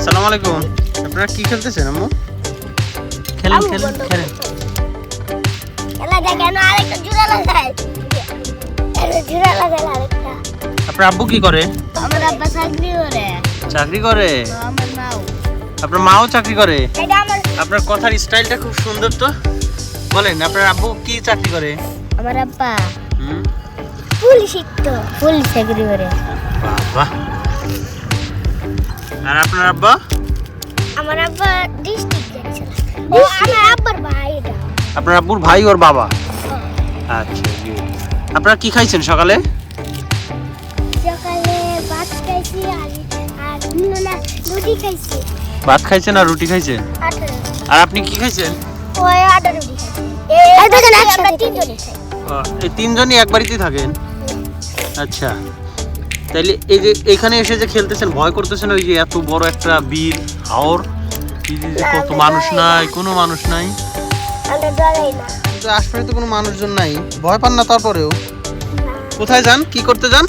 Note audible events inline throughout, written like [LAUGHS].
আসসালামু আলাইকুম। আপনারা কি খেলতেছেন আম্মু? খেলেন খেলেন খেলেন। আপনার আব্বু কি করে? আমার আব্বা চাকরি করে। চাকরি করে? আপনার মাও চাকরি করে? আপনার কথার স্টাইলটা খুব সুন্দর তো। বলেন আপনার আব্বু কি চাকরি করে? আমার আব্বা পুলিশ তো। পুলিশ চাকরি করে। বাবা আর আপনার আব্বা? আমার আব্বা ডিস্ট্রিক্ট ও আমার আব্বার ভাই এটা। আপনার আব্বুর ভাই ওর বাবা? আচ্ছা good. আপনারা কি খাইছেন সকালে? সকালে ভাত খাইছি আর আর না রুটি খাইছি। ভাত খাইছেন আর রুটি খাইছেন? আর আপনি কি খাইছেন? ওই আঠারো রুটি। এই দেখেন আমরা তিনজনে খাই। এই তিনজনই এক বাড়িতেই থাকেন আচ্ছা। তাইলে এই যে এখানে এসে যে খেলতেছেন ভয় করতেছেন ওই যে এত বড় একটা বিল হাওর? কত মানুষ নাই কোনো মানুষ নাই। আশপাশে তো কোনো মানুষজন নাই। ভয় পান না তারপরেও? কোথায় যান? কি করতে যান?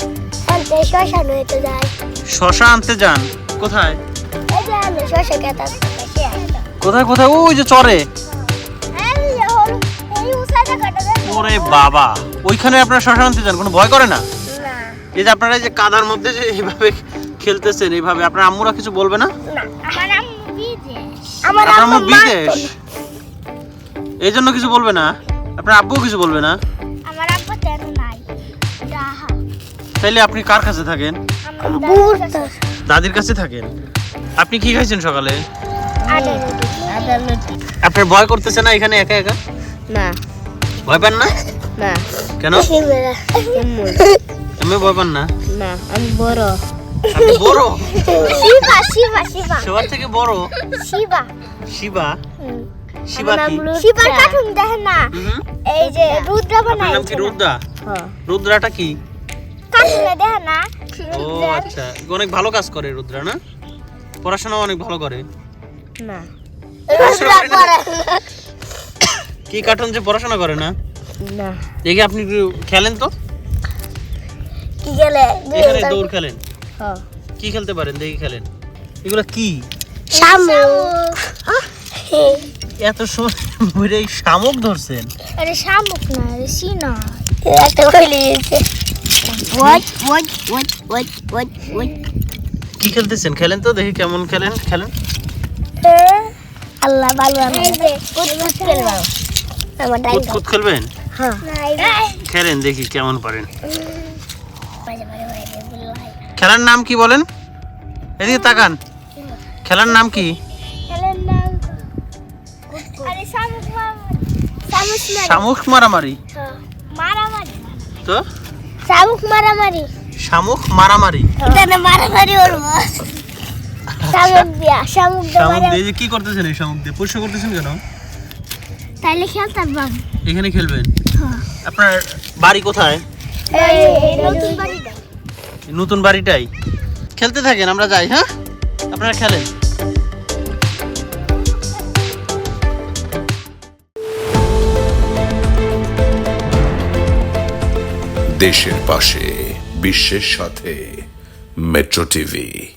শশা আনতে যান। কোথায়? কোথায় কোথায়? ওই যে চরে। ওরে বাবা। ওইখানে আপনারা শশা আনতে যান কোনো ভয় করে না? এই যে আপনারা এই যে কাদার মধ্যে যে এইভাবে খেলতেছেন এইভাবে আপনার আম্মুরা কিছু বলবে না? না আমার আম্মু বিদেশ। আপনার আম্মু আম্মু বিদেশ? এই জন্য কিছু বলবে না? আপনার আব্বু কিছু বলবে না? আমার আব্বু তেন নাই। তাইলে আপনি কার কাছে থাকেন? দাদির কাছে। থাকেন? আপনি কি খাইছেন সকালে? আপনার ভয় করতেছে না এখানে একা একা? না। ভয় পান না? না। কেন? [LAUGHS] ভয় পান না। না আমি বড়। আপনি বড়? শিবা শিবা শিবা। সবার থেকে বড়? শিবা। শিবা? শিবা কি? শিবার কার্টুন দেখেন না? এই যে রুদ্র বানাই নাম কি রুদ্রা? রুদ্রাটা কি? কার্টুনে দেখেন না? ও আচ্ছা। অনেক ভালো কাজ করে রুদ্রা না? পড়াশোনা অনেক ভালো করে। না। করে কি কার্টুন যে পড়াশোনা করে না? না। দেখি আপনি খেলেন তো। কি গেলে এখানে দৌড় খেলেন? হ্যাঁ। কি খেলতে পারেন? দেখি খেলেন। এগুলো কি? শামুক। এত সময় ধরে শামুক ধরছেন। আরে শামুক না আরে সিনা। একটা কইলি what what what what what what কি খেলতেছেন? খেলেন তো দেখি কেমন খেলেন খেলেন। আল্লাহ ভালো আমি। কুতকুত খেলবা আমার কুতকুত খেলবেন? হ্যাঁ। খেলেন দেখি কেমন পারেন। খেলার নাম কি বলেন? এদিকে তাকান। খেলার নাম কি? শামুক শামুক মারামারি। তো? শামুক মারামারি। শামুক মারামারি। এখানে মারামারি করব শামুক দিয়া শামুক শামুক দিয়ে যে কি করতেছেন এই শামুক দিয়ে? পরিষ্কার করতেছেন কেন? তাইলে খেলতাম বাম এখানে খেলবেন? আপনার বাড়ি কোথায়? নতুন এই নতুন বাড়িটাই। খেলতে থাকেন, আমরা যাই হ্যাঁ? আপনারা খেলেন। দেশের পাশে, বিশ্বের সাথে, মেট্রো টিভি।